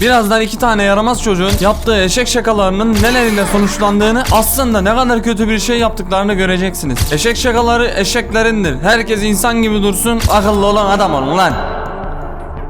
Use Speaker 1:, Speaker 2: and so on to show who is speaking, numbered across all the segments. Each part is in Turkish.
Speaker 1: Birazdan iki tane yaramaz çocuğun yaptığı eşek şakalarının neleriyle sonuçlandığını aslında ne kadar kötü bir şey yaptıklarını göreceksiniz. Eşek şakaları eşeklerindir. Herkes insan gibi dursun, akıllı olan adam olun lan.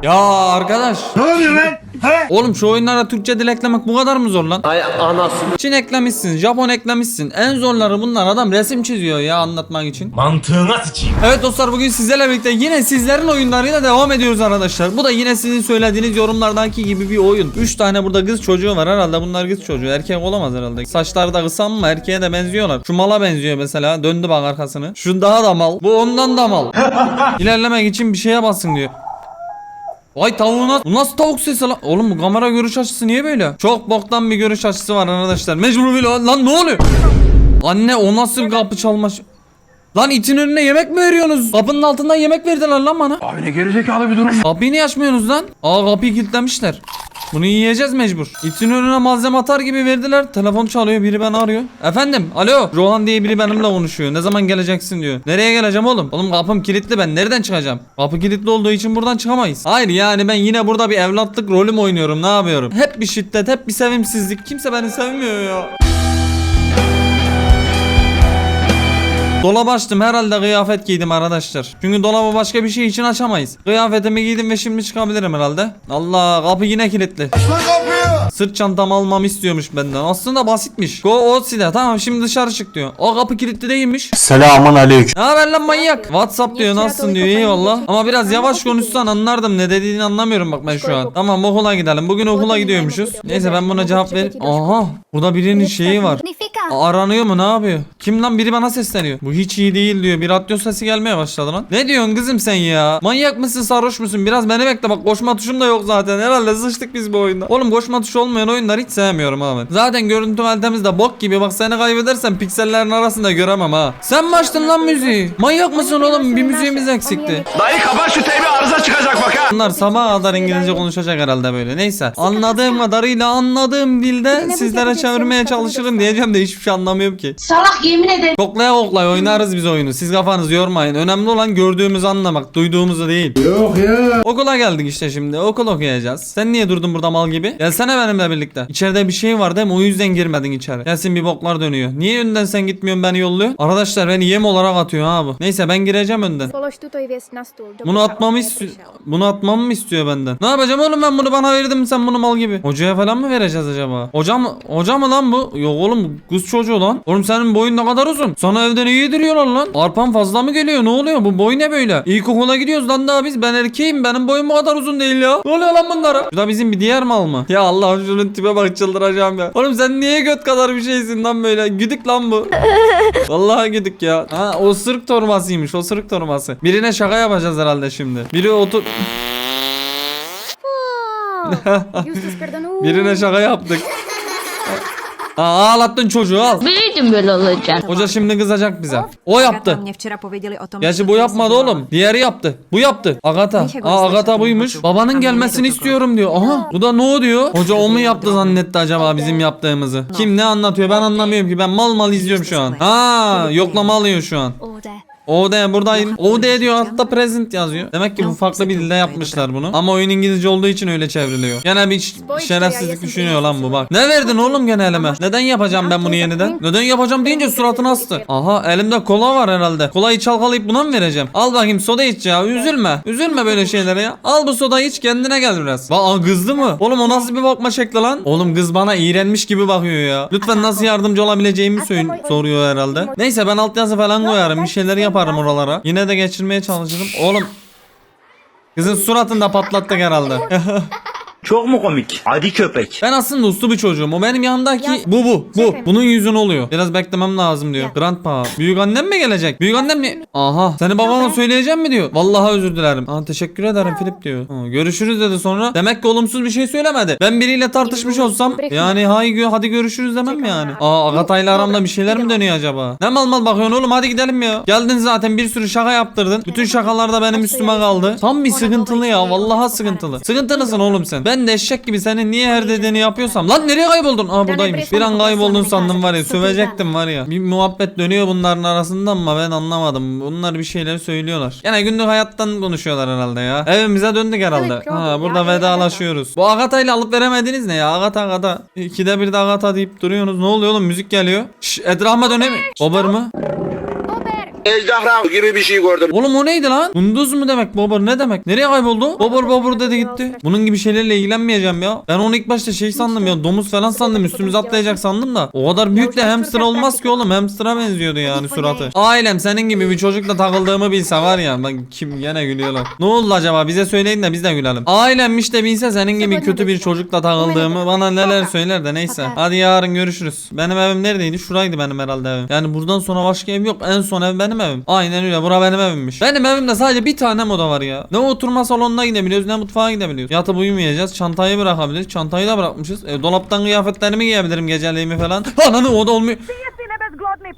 Speaker 1: Ya arkadaş.
Speaker 2: Ne oluyor lan? He?
Speaker 1: Oğlum şu oyunlara Türkçe dil eklemek bu kadar mı zor lan?
Speaker 3: Ay anasını.
Speaker 1: Çin eklemişsin, Japon eklemişsin. En zorları bunlar. Adam resim çiziyor ya anlatmak için.
Speaker 2: Mantığına sıçayım.
Speaker 1: Evet dostlar bugün sizlerle birlikte yine sizlerin oyunlarıyla devam ediyoruz arkadaşlar. Bu da yine sizin söylediğiniz yorumlardaki gibi bir oyun. 3 tane burada kız çocuğu var herhalde bunlar kız çocuğu. Erkek olamaz herhalde. Saçları da kısa ama erkeğe de benziyorlar. Şu mala benziyor mesela. Döndü bak arkasını. Şu daha da mal. Bu ondan da mal. İlerlemek için bir şeye basın diyor. Vay tavuğuna bu nasıl tavuk sesi lan? Oğlum bu kamera görüş açısı niye böyle? Çok boktan bir görüş açısı var arkadaşlar. Mecbur bir lan, ne oluyor? Anne o nasıl kapı çalma ş- Lan itin önüne yemek mi veriyorsunuz? Kapının altından yemek verdiler lan bana.
Speaker 2: Abi ne gerizekalı bir durum.
Speaker 1: Kapıyı niye açmıyorsunuz lan? Aa kapıyı kilitlemişler. Bunu yiyeceğiz mecbur. İtin önüne malzeme atar gibi verdiler. Telefon çalıyor biri beni arıyor. Efendim alo. Rohan diye biri benimle konuşuyor. Ne zaman geleceksin diyor. Nereye geleceğim oğlum? Oğlum kapım kilitli ben nereden çıkacağım? Kapı kilitli olduğu için buradan çıkamayız. Hayır yani ben yine burada bir evlatlık rolüm oynuyorum. Ne yapıyorum? Hep bir şiddet, hep bir sevimsizlik. Kimse beni sevmiyor ya. Dolap açtım herhalde kıyafet giydim arkadaşlar. Çünkü dolabı başka bir şey için açamayız. Kıyafetimi giydim ve şimdi çıkabilirim herhalde. Allah kapı yine kilitli. Sırt çantamı almamı istiyormuş benden. Aslında basitmiş. Go o sile tamam şimdi dışarı çık diyor. O kapı kilitli değilmiş.
Speaker 4: Selamun aleyküm.
Speaker 1: Ne haber lan manyak? Whatsapp diyor nasılsın diyor eyvallah. Ama biraz yavaş konuşsan anlardım ne dediğini anlamıyorum bak ben şu an. Tamam okula gidelim. Bugün okula gidiyormuşuz. Neyse ben buna cevap ver. Aha burada birinin şeyi var.
Speaker 5: Significa.
Speaker 1: Aranıyor mu ne yapıyor? Kim lan biri bana sesleniyor. Bu hiç iyi değil diyor. Bir radyo sesi gelmeye başladı lan. Ne diyorsun kızım sen ya? Manyak mısın sarhoş musun? Biraz beni bekle bak koşma tuşum da yok zaten. Herhalde sıçtık biz bu oyunda. Oğlum koşma tuşu olmayan oyunları hiç sevmiyorum abi. Zaten görüntü kalitemiz de bok gibi. Bak seni kaybedersem piksellerin arasında göremem ha. Sen mi açtın lan müziği? Manyak mısın oğlum? Bir müziğimiz eksikti.
Speaker 2: Dayı kapat şu teybi arıza çıkacak bak ha.
Speaker 1: Bunlar sabah kadar İngilizce konuşacak herhalde böyle. Neyse. Anladığım kadarıyla anladığım dilde sizlere çevirmeye çalışırım diyeceğim de hiçbir şey anlamıyorum ki.
Speaker 5: Salak yemin ederim.
Speaker 1: Koklaya koklaya oynarız biz oyunu. Siz kafanızı yormayın. Önemli olan gördüğümüzü anlamak, duyduğumuzu değil.
Speaker 2: Yok ya.
Speaker 1: Okula geldik işte şimdi. Okul okuyacağız. Sen niye durdun burada mal gibi? Gelsene benimle birlikte. İçeride bir şey var değil mi? O yüzden girmedin içeri. Gelsin bir boklar dönüyor. Niye önden sen gitmiyorsun beni yolluyor? Arkadaşlar beni yem olarak atıyor ha bu. Neyse ben gireceğim önden. Bunu atmamı istiyor. Bunu atmamı mı istiyor benden? Ne yapacağım oğlum ben bunu bana verdin sen bunu mal gibi. Hocaya falan mı vereceğiz acaba? Hoca mı? Hoca mı lan bu? Yok oğlum kız çocuğu lan. Oğlum senin boyun ne kadar uzun? Sana evden iyi yediriyorlar lan. Arpan fazla mı geliyor? Ne oluyor? Bu boy ne böyle? İlkokula gidiyoruz lan daha biz. Ben erkeğim. Benim boyum bu kadar uzun değil ya. Ne oluyor lan bunlara? Bu da bizim bir diğer mal mı? Ya Allah şunun tipe bak çıldıracağım ya. Oğlum sen niye göt kadar bir şeysin lan böyle? Güdük lan bu. Vallahi güdük ya. Ha o sırık torbasıymış. O sırık torbası. Birine şaka yapacağız herhalde şimdi. Biri otur... Birine şaka yaptık. Aa, ağlattın çocuğu al.
Speaker 6: Bileydim böyle olacak.
Speaker 1: Hoca şimdi kızacak bize. O yaptı. Gerçi bu yapmadı oğlum. Diğeri yaptı. Bu yaptı. Agata. Aa Agata buymuş. Babanın gelmesini istiyorum diyor. Aha bu da no diyor. Hoca o mu yaptı zannetti acaba bizim yaptığımızı. Kim ne anlatıyor ben anlamıyorum ki. Ben mal mal izliyorum şu an. Aa yoklama alıyor şu an. OD buradayım. OD diyor altta present yazıyor. Demek ki bu farklı bir dilde yapmışlar bunu. Ama oyun İngilizce olduğu için öyle çevriliyor. Gene bir şerefsizlik düşünüyor lan bu bak. Ne verdin oğlum gene elime? Neden yapacağım ben bunu yeniden? Neden yapacağım deyince suratını astı. Aha elimde kola var herhalde. Kolayı çalkalayıp buna mı vereceğim? Al bakayım soda iç ya. Üzülme. Üzülme böyle şeylere ya. Al bu sodayı iç kendine gel biraz. Bak aa, kızdı mı? Oğlum o nasıl bir bakma şekli lan? Oğlum kız bana iğrenmiş gibi bakıyor ya. Lütfen nasıl yardımcı olabileceğimi soruyor herhalde. Neyse ben altyazı falan koyarım. Bir şeyler yaparım oralara. Yine de geçirmeye çalışırım. Oğlum Kızın suratında patlattık herhalde.
Speaker 2: Çok mu komik? Adi köpek.
Speaker 1: ben aslında uslu bir çocuğum. O benim yanındaki bu bu bu. Bunun yüzün oluyor. Biraz beklemem lazım diyor. Grandpa. Büyük annem mi gelecek? Büyük annem mi? Aha. Seni babama söyleyeceğim mi diyor. Vallahi özür dilerim. Aa, teşekkür ederim Filip diyor. Ha, görüşürüz dedi sonra. Demek ki olumsuz bir şey söylemedi. Ben biriyle tartışmış olsam yani hay gö- hadi görüşürüz demem mi yani? Aa Agatay'la aramda bir şeyler mi dönüyor acaba? Ne mal mal bakıyorsun oğlum hadi gidelim ya. Geldin zaten bir sürü şaka yaptırdın. Bütün şakalar da benim üstüme kaldı. Tam bir sıkıntılı ya. Vallahi sıkıntılı. Sıkıntılısın oğlum sen. Ben de eşek gibi senin niye her dediğini yapıyorsam. Lan nereye kayboldun? Aa buradaymış. Bir an kayboldun sandım var ya sövecektim var ya. Bir muhabbet dönüyor bunların arasında ama ben anlamadım. Bunlar bir şeyler söylüyorlar. Gene günlük hayattan konuşuyorlar herhalde ya. Evimize döndük herhalde. Ha burada vedalaşıyoruz. Bu Agatha ile alıp veremediniz ne ya? Agatha Agatha. İkide bir de Agatha deyip duruyorsunuz. Ne oluyor oğlum? Müzik geliyor. Şş, etrafıma dönemi. Ober mı?
Speaker 3: Ejderha gibi bir şey gördüm.
Speaker 1: Oğlum o neydi lan? Kunduz mu demek Bobur ne demek? Nereye kayboldu? Bobur Bobur dedi gitti. Bunun gibi şeylerle ilgilenmeyeceğim ya. Ben onu ilk başta şey sandım ya domuz falan sandım üstümüze atlayacak sandım da. O kadar büyük de hamster olmaz ki oğlum hamster'a benziyordu yani suratı. Ailem senin gibi bir çocukla takıldığımı bilse var ya ben kim gene gülüyorlar. Ne oldu acaba bize söyleyin de biz de gülelim. Ailemmiş de bilse senin gibi kötü bir çocukla takıldığımı bana neler söyler de neyse. Hadi yarın görüşürüz. Benim evim neredeydi? Şuraydı benim herhalde evim. Yani buradan sonra başka ev yok. En son ev benim evim. Aynen öyle. Bura benim evimmiş. Benim evimde sadece bir tane moda var ya. Ne oturma salonuna gidebiliyoruz ne mutfağa gidebiliyoruz. Yatıp uyumayacağız. Çantayı bırakabiliriz. Çantayı da bırakmışız. E, dolaptan kıyafetlerimi giyebilirim geceliğimi falan. Ananı o da olmuyor.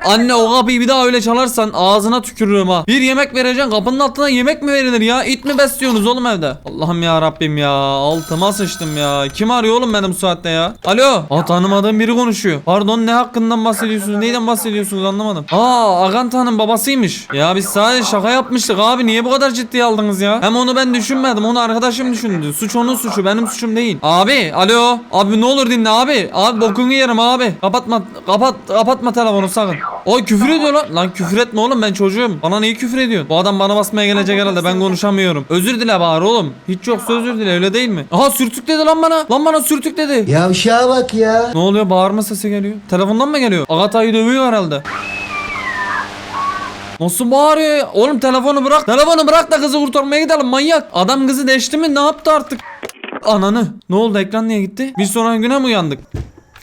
Speaker 1: Anne o kapıyı bir daha öyle çalarsan ağzına tükürürüm ha. Bir yemek vereceksin kapının altına yemek mi verilir ya? İt mi besliyorsunuz oğlum evde? Allah'ım ya Rabbim ya. Altıma sıçtım ya. Kim arıyor oğlum benim saatte ya? Alo. Aa tanımadığım biri konuşuyor. Pardon ne hakkından bahsediyorsunuz? Neyden bahsediyorsunuz anlamadım. Aa Aganta'nın babasıymış. Ya biz sadece şaka yapmıştık abi. Niye bu kadar ciddiye aldınız ya? Hem onu ben düşünmedim. Onu arkadaşım düşündü. Suç onun suçu. Benim suçum değil. Abi alo. Abi ne olur dinle abi. Abi bokunu yerim abi. Kapatma. Kapat. Kapatma telefonu sakın. O küfür ediyor lan. Lan küfür etme oğlum ben çocuğum. Bana niye küfür ediyorsun? Bu adam bana basmaya gelecek herhalde. Ben konuşamıyorum. Özür dile bari oğlum. Hiç yoksa özür dile öyle değil mi? Aha sürtük dedi lan bana. Lan bana sürtük dedi.
Speaker 4: Yavşağa bak ya.
Speaker 1: Ne oluyor? Bağırma sesi geliyor. Telefondan mı geliyor? Agata'yı dövüyor herhalde. Nasıl bağırıyor ya? Oğlum telefonu bırak. Telefonu bırak da kızı kurtarmaya gidelim manyak. Adam kızı deşti mi? Ne yaptı artık? Ananı. Ne oldu? Ekran niye gitti? Bir sonraki güne mi uyandık?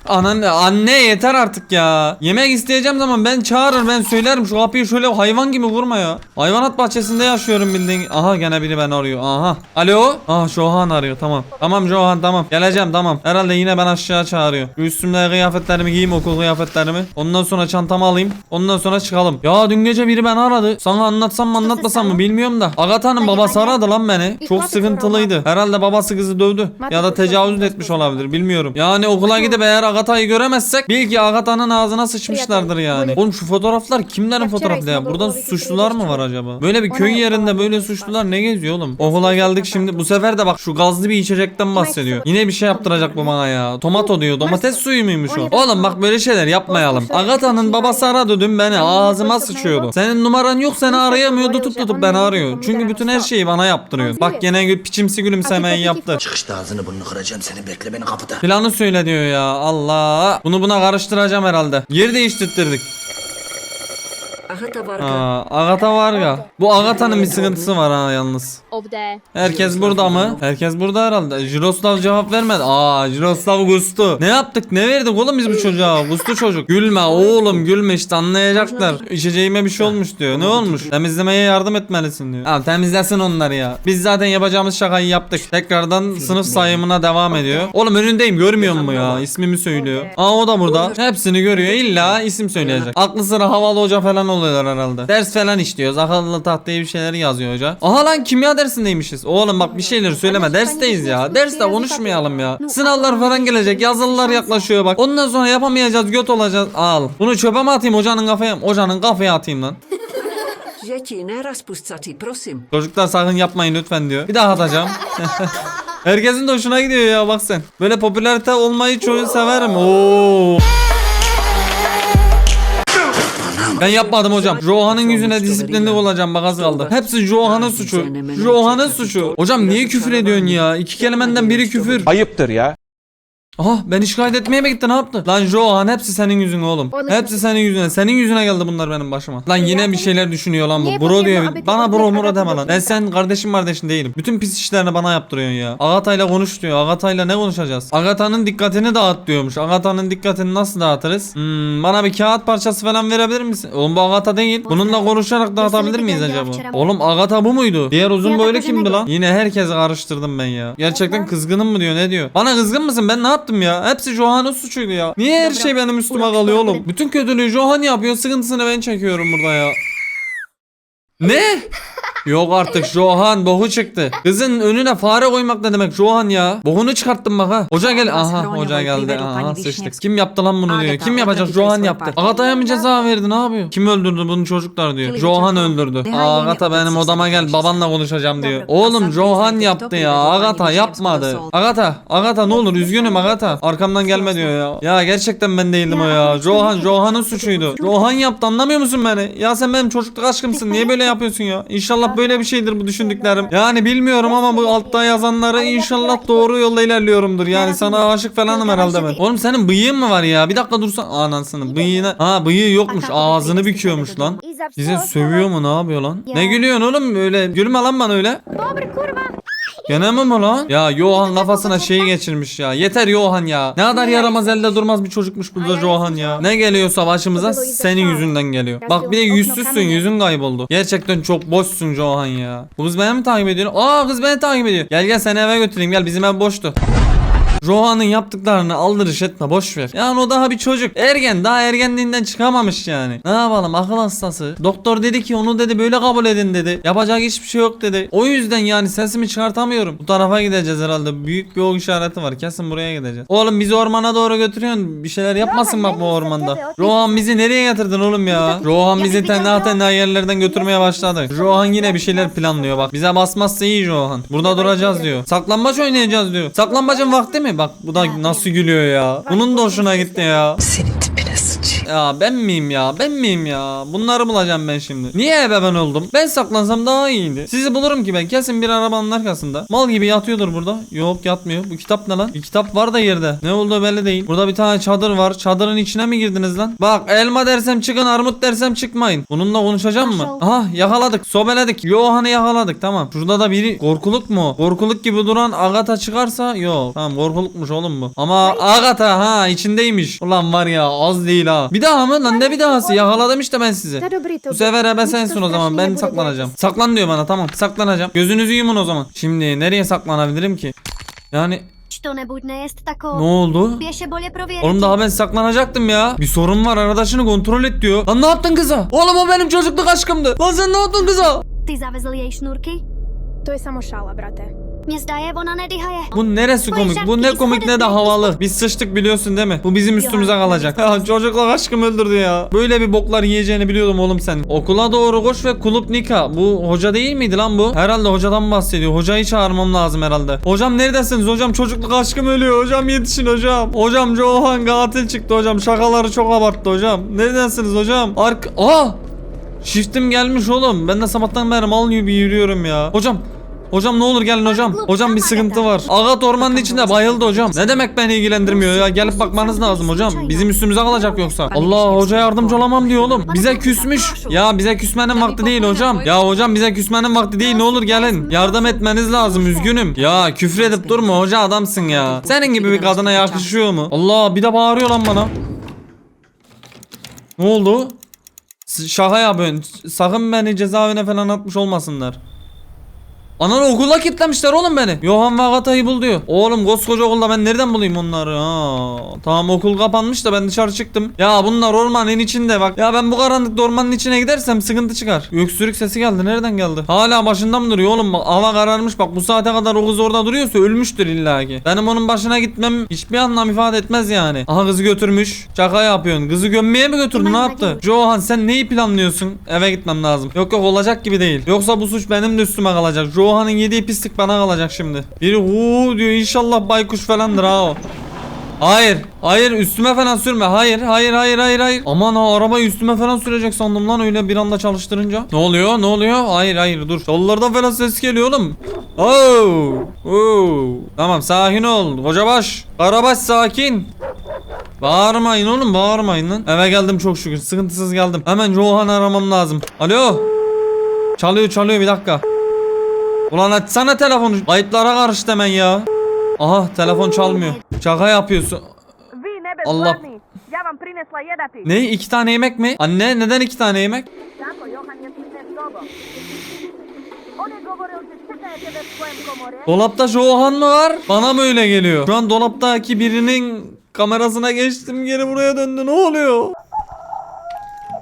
Speaker 1: Anne, anne yeter artık ya. Yemek isteyeceğim zaman ben çağırır ben söylerim şu kapıyı şöyle hayvan gibi vurma ya. Hayvanat bahçesinde yaşıyorum bildiğin. Aha gene biri beni arıyor. Aha. Alo. Aha Johan arıyor tamam. Tamam Johan tamam. Geleceğim tamam. Herhalde yine ben aşağı çağırıyor. Şu üstümde kıyafetlerimi giyeyim okul kıyafetlerimi. Ondan sonra çantamı alayım. Ondan sonra çıkalım. Ya dün gece biri beni aradı. Sana anlatsam mı anlatmasam mı bilmiyorum da. Agatha'nın babası aradı lan beni. Çok sıkıntılıydı. Herhalde babası kızı dövdü. Ya da tecavüz etmiş olabilir bilmiyorum. Yani okula gidip eğer Agatha'yı göremezsek bil ki Agatha'nın ağzına sıçmışlardır yani. Oğlum şu fotoğraflar kimlerin fotoğrafı ya? Buradan suçlular mı var acaba? Böyle bir köy yerinde böyle suçlular ne geziyor oğlum? Okula geldik şimdi. Bu sefer de bak şu gazlı bir içecekten bahsediyor. Yine bir şey yaptıracak bu bana ya. Tomato diyor. Domates suyu muymuş o? Oğlum bak böyle şeyler yapmayalım. Agatha'nın babası aradı dün beni. Ağzıma sıçıyordu. Senin numaran yok seni arayamıyor. Tutup tutup beni arıyor. Çünkü bütün her şeyi bana yaptırıyor. Bak gene piçimsi gülümsemeyi yaptı.
Speaker 4: Çıkışta ağzını burnunu kıracağım seni bekle beni kapıda.
Speaker 1: Planı söyle diyor ya. Allah. Bunu buna karıştıracağım herhalde. Yer değiştirttirdik.
Speaker 5: Agata Varga.
Speaker 1: Aa, Agata var ya. Bu Agatha'nın bir sıkıntısı var ha yalnız. Herkes burada mı? Herkes burada herhalde. Jiroslav cevap vermedi. Aa Jiroslav gustu. Ne yaptık? Ne verdik oğlum biz bu çocuğa? Gustu çocuk. Gülme oğlum gülme işte anlayacaklar. İçeceğime bir şey olmuş diyor. Ne olmuş? Temizlemeye yardım etmelisin diyor. Abi temizlesin onları ya. Biz zaten yapacağımız şakayı yaptık. Tekrardan sınıf sayımına devam ediyor. Oğlum önündeyim görmüyor mu ya? İsmimi söylüyor. Aa o da burada. Hepsini görüyor. İlla isim söyleyecek. Aklı sıra havalı hoca falan oluyorlar herhalde. Ders falan işliyoruz. Akıllı tahtaya bir şeyler yazıyor hoca. Aha lan kimya dersindeymişiz. Oğlum bak bir şeyler söyleme. Dersteyiz ya. Derste konuşmayalım ya. Sınavlar falan gelecek. Yazılılar yaklaşıyor bak. Ondan sonra yapamayacağız. Göt olacağız. Al. Bunu çöpe mi atayım hocanın kafaya? Hocanın kafaya atayım lan. Çocuklar sakın yapmayın lütfen diyor. Bir daha atacağım. Herkesin de hoşuna gidiyor ya bak sen. Böyle popülarite olmayı çoğu severim. Oo. Ben yapmadım hocam. Johan'ın yüzüne disiplinli olacağım bak az kaldı. Hepsi Johan'ın suçu. Johan'ın suçu. Hocam niye küfür ediyorsun ya? İki kelimenden biri küfür.
Speaker 6: Ayıptır ya.
Speaker 1: Aha beni şikayet etmeye mi gitti ne yaptı? Lan Johan hepsi senin yüzün oğlum.
Speaker 7: Oğlum.
Speaker 1: Hepsi senin yüzüne. Senin yüzüne geldi bunlar benim başıma. Lan yine bir şeyler düşünüyor lan bu.
Speaker 7: Niye
Speaker 1: Bro
Speaker 7: bakayım
Speaker 1: diyor.
Speaker 7: abi?
Speaker 1: Bana bro
Speaker 7: abi,
Speaker 1: deme lan. Ben sen kardeşim kardeşin değilim. Bütün pis işlerini bana yaptırıyorsun ya. Agata'yla konuş diyor. Agata'yla ne konuşacağız? Agata'nın dikkatini dağıt diyormuş. Agata'nın dikkatini nasıl dağıtırız? Hmm, bana bir kağıt parçası falan verebilir misin? Oğlum bu Agata değil. Bununla konuşarak dağıtabilir miyiz acaba? Oğlum Agata bu muydu? Diğer uzun
Speaker 7: Fiyata
Speaker 1: boylu
Speaker 7: kızına
Speaker 1: kimdi lan? Yine herkes karıştırdım ben ya. Gerçekten kızgınım mı diyor ne diyor? Bana kızgın mısın? Ben ne yaptım ya? Hepsi Johan'ın suçuydu ya. Niye her şey benim üstüme kalıyor oğlum? Bütün kötülüğü Johan yapıyor. Sıkıntısını ben çekiyorum burada ya. Ne? Yok artık Johan boku çıktı. Kızın önüne fare koymak ne demek Johan ya? Bokunu çıkarttın bak ha. Hoca gel. Aha hoca geldi. Aha sıçtık. Kim yaptı lan bunu diyor. Kim yapacak? Johan yaptı. Agata'ya mı ceza verdi ne yapıyor? Kim öldürdü bunu çocuklar diyor. Johan öldürdü. Agata benim odama gel babanla konuşacağım diyor. Oğlum Johan yaptı ya. Agata yapmadı. Agata. Agata ne olur üzgünüm Agata. Arkamdan gelme diyor ya. Ya gerçekten ben değildim o ya. Johan Johan'ın suçuydu. Johan yaptı anlamıyor musun beni? Ya sen benim çocukluk aşkımsın. Niye böyle yapıyorsun ya? İnşallah böyle bir şeydir bu düşündüklerim. Yani bilmiyorum ama bu altta yazanları inşallah doğru yolda ilerliyorumdur. Yani sana aşık falanım herhalde ben. Oğlum senin bıyığın mı var ya? Bir dakika dursan. Anasını bıyığına. Ha bıyığı yokmuş. Ağzını büküyormuş lan. Bize sövüyor mu ne yapıyor lan? Ne gülüyorsun oğlum öyle? Gülme lan bana öyle. Gene mi mi lan? Ya Johan kafasına şeyi geçirmiş ya. Yeter Johan ya. Ne kadar yaramaz elde durmaz bir çocukmuş bu da Johan ya. Ne geliyor savaşımıza senin yüzünden geliyor. Bak bir de yüzsüzsün yüzün kayboldu. Gerçekten çok boşsun Johan ya. Bu kız beni mi takip ediyor? Aa kız beni takip ediyor. Gel gel seni eve götüreyim gel bizim ev boştu. Rohan'ın yaptıklarını aldırış etme boş ver. Yani o daha bir çocuk. Ergen daha ergenliğinden çıkamamış yani. Ne yapalım akıl hastası. Doktor dedi ki onu dedi böyle kabul edin dedi. Yapacak hiçbir şey yok dedi. O yüzden yani sesimi çıkartamıyorum. Bu tarafa gideceğiz herhalde. Büyük bir ok işareti var. Kesin buraya gideceğiz. Oğlum bizi ormana doğru götürüyorsun. Bir şeyler yapmasın bak bu ormanda. Rohan bizi nereye getirdin oğlum ya? Rohan bizi tenha tenha yerlerden götürmeye başladı. Rohan yine bir şeyler planlıyor bak. Bize basmazsa iyi Rohan. Burada duracağız diyor. Saklambaç oynayacağız diyor. Saklambacın vakti mi? Bak bu da nasıl gülüyor ya. Bunun da hoşuna gitti ya.
Speaker 5: Senin tipine sıç.
Speaker 1: Ya ben miyim ya? Ben miyim ya? Bunları bulacağım ben şimdi. Niye ebe ben oldum? Ben saklansam daha iyiydi. Sizi bulurum ki ben. Kesin bir arabanın arkasında. Mal gibi yatıyordur burada. Yok yatmıyor. Bu kitap ne lan? Bir kitap var da yerde. Ne olduğu belli değil. Burada bir tane çadır var. Çadırın içine mi girdiniz lan? Bak elma dersem çıkın armut dersem çıkmayın. Bununla konuşacağım mı? Aha yakaladık. Sobeledik. Yohan'ı yakaladık. Tamam. Şurada da biri korkuluk mu? Korkuluk gibi duran Agatha çıkarsa yok. Tamam korkulukmuş oğlum bu. Ama Agatha ha içindeymiş. Ulan var ya az değil ha. Bir bir daha mı? Lan ne bir dahası ya? Haladadım işte ben sizi. Bu sefer Hebe sensin o zaman. Ben saklanacağım. Saklan diyor bana tamam. Saklanacağım. Gözünüzü yumun o zaman. Şimdi nereye saklanabilirim ki? Yani ne oldu? Oğlum daha ben saklanacaktım ya. Bir sorun var arkadaşını kontrol et diyor. Lan ne yaptın kıza? Oğlum o benim çocukluk aşkımdı. Lan sen ne yaptın kıza?
Speaker 6: Ty zavezl jej sznurki?
Speaker 7: To je samo šala, brate.
Speaker 6: Ona nedyhaje.
Speaker 1: Bu neresi komik? Bu ne komik ne de havalı. Biz sıçtık biliyorsun değil mi? Bu bizim üstümüze kalacak. Ya çocukluk aşkım öldürdü ya. Böyle bir boklar yiyeceğini biliyordum oğlum sen. Okula doğru koş ve kulüp nika. Bu hoca değil miydi lan bu? Herhalde hocadan bahsediyor. Hocayı çağırmam lazım herhalde. Hocam neredesiniz hocam? Çocukluk aşkım ölüyor. Hocam yetişin hocam. Hocam Johan katil çıktı hocam. Şakaları çok abarttı hocam. Neredesiniz hocam? Ark... Aa! Shiftim gelmiş oğlum. Ben de sabahtan beri mal gibi yürüyorum ya. Hocam Hocam ne olur gelin hocam. Hocam bir sıkıntı var. Agat ormanın içinde bayıldı hocam. Ne demek beni ilgilendirmiyor ya? Gelip bakmanız lazım hocam. Bizim üstümüze kalacak yoksa. Allah hoca yardımcı olamam diyor oğlum. Bize küsmüş. Ya bize küsmenin vakti değil hocam. Ya hocam bize küsmenin vakti değil ne olur gelin. Yardım etmeniz lazım üzgünüm. Ya küfredip durma hoca adamsın ya. Senin gibi bir kadına yakışıyor mu? Allah bir de bağırıyor lan bana. Ne oldu? Şaka yapıyorsun. Sakın beni cezaevine falan atmış olmasınlar. Anan okula kilitlemişler oğlum beni. Johan ve Agatha'yı bul diyor. Oğlum koskoca okulda ben nereden bulayım onları ha? Tamam okul kapanmış da ben dışarı çıktım. Ya bunlar ormanın içinde bak. Ya ben bu karanlıkta ormanın içine gidersem sıkıntı çıkar. Öksürük sesi geldi. Nereden geldi? Hala başında mı duruyor oğlum? Bak, Hava kararmış bak bu saate kadar o kız orada duruyorsa ölmüştür illaki. Benim onun başına gitmem hiçbir anlam ifade etmez yani. Aha kızı götürmüş. Şaka yapıyorsun. Kızı gömmeye mi götürdün? Ne yaptı? Johan sen neyi planlıyorsun? Eve gitmem lazım. Yok yok olacak gibi değil. Yoksa bu suç benim de üstüme kalacak. Johan'ın yediği pislik bana kalacak şimdi. Biri huu diyor inşallah baykuş falandır ha o. Hayır. Hayır üstüme falan sürme. Hayır hayır hayır hayır hayır. Aman ha arabayı üstüme falan sürecek sandım lan öyle bir anda çalıştırınca. Ne oluyor ne oluyor? Hayır hayır dur. Yollardan falan ses geliyor oğlum. Oo. Oo. Tamam sakin ol. Kocabaş. Karabaş sakin. Bağırmayın oğlum bağırmayın lan. Eve geldim çok şükür. Sıkıntısız geldim. Hemen Johan'ı aramam lazım. Alo. Çalıyor çalıyor bir dakika. Ulan açsana telefonu. Kayıtlara karıştı hemen ya. Aha telefon çalmıyor. Şaka yapıyorsun. Allah. Ne iki tane yemek mi? Anne neden iki tane yemek? Dolapta Johan mı var? Bana mı öyle geliyor? Şu an dolaptaki birinin kamerasına geçtim geri buraya döndü ne oluyor?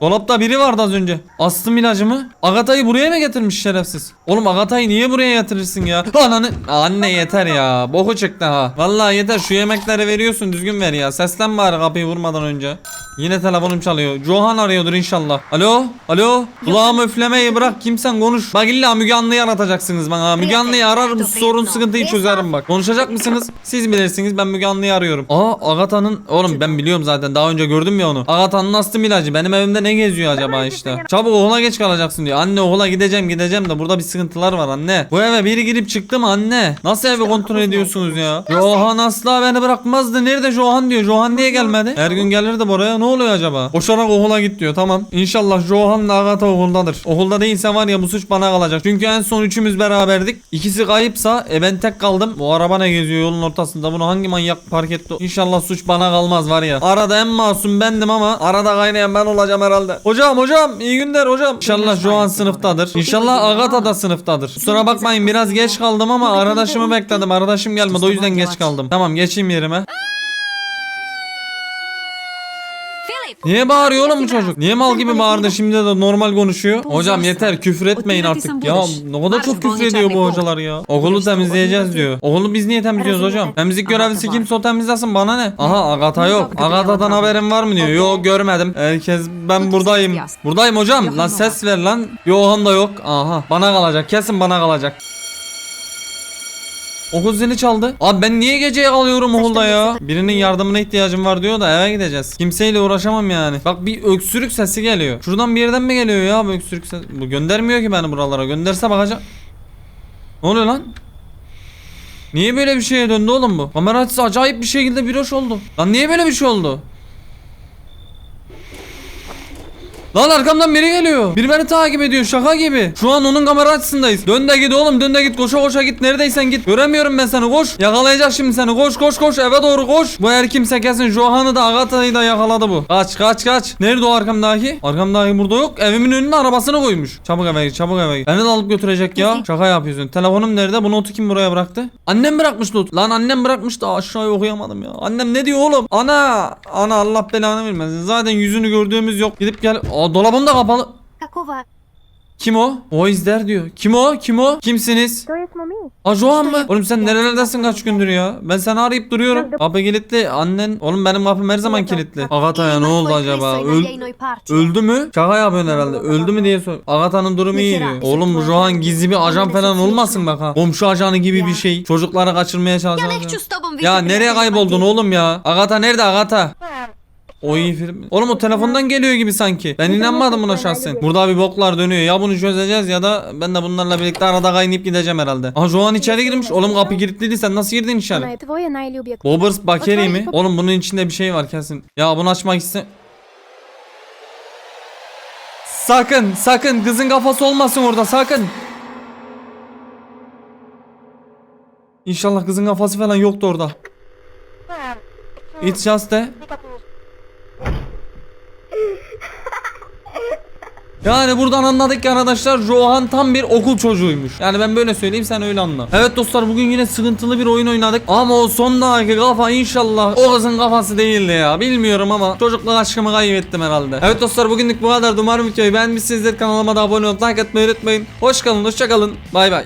Speaker 1: Dolapta biri vardı az önce. Astım ilacımı. Agatayı buraya mı getirmiş şerefsiz? Oğlum Agatayı niye buraya getirirsin ya? Ananı. Anne yeter ya. Boku çıktı ha. Vallahi yeter şu yemekleri veriyorsun düzgün ver ya. Seslen bari kapıyı vurmadan önce. Yine telefonum çalıyor. Johan arıyordur inşallah. Alo? Alo? Kulağımı üflemeyi bırak kimsen konuş. Bak illa Müge Anlı'yı anlatacaksınız bana. Müge Anlı'yı ararım sorun sıkıntıyı çözerim bak. Konuşacak mısınız? Siz bilirsiniz ben Müge Anlı'yı arıyorum. Aa Agatha'nın oğlum ben biliyorum zaten daha önce gördüm ya onu. Agatha'nın astım ilacı benim evimde ne geziyor acaba işte. Çabuk okula geç kalacaksın diyor. Anne okula gideceğim gideceğim de burada bir sıkıntılar var anne. Bu eve biri girip çıktı mı anne? Nasıl evi kontrol ediyorsunuz ya? Johan asla beni bırakmazdı. Nerede Johan diyor. Johan niye gelmedi? Her gün gelirdi buraya. Ne oluyor acaba? Koşarak okula git diyor. Tamam. İnşallah Johan'la Agatha okuldadır. Okulda değilse var ya bu suç bana kalacak. Çünkü en son üçümüz beraberdik. İkisi kayıpsa e ben tek kaldım. Bu araba ne geziyor yolun ortasında? Bunu hangi manyak park etti? İnşallah suç bana kalmaz var ya. Arada en masum bendim ama arada kaynayan ben olacağım herhalde. Hocam hocam iyi günler hocam. İnşallah Johan sınıftadır. İnşallah Agatha da sınıftadır. Kusura bakmayın biraz geç kaldım ama arkadaşımı bekledim. Arkadaşım gelmedi o yüzden geç kaldım. Tamam geçeyim yerime. Niye bağırıyor oğlum bu çocuk? Niye mal gibi bağırdı şimdi de normal konuşuyor? Hocam yeter küfür etmeyin artık ya. Ne kadar çok küfür ediyor bu hocalar ya. Okulu temizleyeceğiz diyor. Okulu biz niye temizliyoruz hocam? Temizlik görevlisi kimse o temizlesin bana ne? Aha Agatha yok. Agatha'dan haberin var mı diyor. Yok görmedim. Herkes ben buradayım. Buradayım hocam. Lan ses ver lan. Yohan da yok. Aha bana kalacak. Kesin bana kalacak. Okul zili çaldı. Abi ben niye geceye kalıyorum okulda ya? Birinin yardımına ihtiyacım var diyor da eve gideceğiz. Kimseyle uğraşamam yani. Bak bir öksürük sesi geliyor. Şuradan bir yerden mi geliyor ya bu öksürük sesi? Bu göndermiyor ki beni buralara. Gönderse bakacağım. Ne oluyor lan? Niye böyle bir şeye döndü oğlum bu? Kamera açısı acayip bir şekilde bir hoş oldu. Lan niye böyle bir şey oldu? Lan arkamdan biri geliyor. Biri beni takip ediyor şaka gibi. Şu an onun kamera açısındayız. Dön de git oğlum dön de git koşa koşa git neredeysen git. Göremiyorum ben seni koş. Yakalayacak şimdi seni koş koş koş eve doğru koş. Bu her kimse kesin Johan'ı da Agatha'yı da yakaladı bu. Kaç kaç kaç. Nerede o arkamdaki? Arkamdaki burada yok. Evimin önüne arabasını koymuş. Çabuk eve git çabuk eve git. Beni de alıp götürecek ya. Şaka yapıyorsun. Telefonum nerede? Bu notu kim buraya bıraktı? Annem bırakmış not. Lan annem bırakmış da aşağıya okuyamadım ya. Annem ne diyor oğlum? Ana. Ana Allah belanı vermesin. Zaten yüzünü gördüğümüz yok. Gidip gel. Aa dolabım da kapalı.
Speaker 6: Какого?
Speaker 1: Kim o? O izler diyor. Kim o? Kim o? Kimsiniz?
Speaker 7: To jest Mami.
Speaker 1: Aa Johan mı? Oğlum sen nerelerdesin kaç gündür ya? Ben seni arayıp duruyorum. Kapı kilitli. Annen. Oğlum benim kapım her zaman kilitli. Agatha'ya ne oldu acaba? Öl Öldü mü? Şaka yapıyorsun herhalde. Öldü mü diye sor. Agatha'nın durumu iyi diyor. Oğlum bu Johan gizli bir ajan falan olmasın bak ha. Komşu ajanı gibi bir şey. Çocukları kaçırmaya çalışan.
Speaker 6: Я не хочу с тобой
Speaker 1: Ya
Speaker 6: вести
Speaker 1: nereye
Speaker 6: переписки.
Speaker 1: kayboldun oğlum ya? Agatha nerede Agatha? O iyi film. Oğlum o telefondan geliyor gibi sanki. Ben inanmadım buna şahsen. Burada bir boklar dönüyor. Ya bunu çözeceğiz ya da ben de bunlarla birlikte arada kaynayıp gideceğim herhalde. Aha Johan içeri girmiş. Oğlum kapı kilitliydi. Sen nasıl girdin içeri? Bobers Bakeri mi? Oğlum bunun içinde bir şey var kesin. Ya bunu açmak iste... Sakın sakın kızın kafası olmasın orada sakın. İnşallah kızın kafası falan yoktu orada. It's just de. Yani buradan anladık ki arkadaşlar Johan tam bir okul çocuğuymuş. Yani ben böyle söyleyeyim sen öyle anla. Evet dostlar bugün yine sıkıntılı bir oyun oynadık. Ama o sondaki kafa inşallah o kızın kafası değildi ya. Bilmiyorum ama çocukluk aşkımı kaybettim herhalde. Evet dostlar bugünlük bu kadar. Umarım videoyu beğenmişsinizdir. Kanalıma da abone olup like atmayı unutmayın. Hoş kalın, hoşça kalın. Bay bay.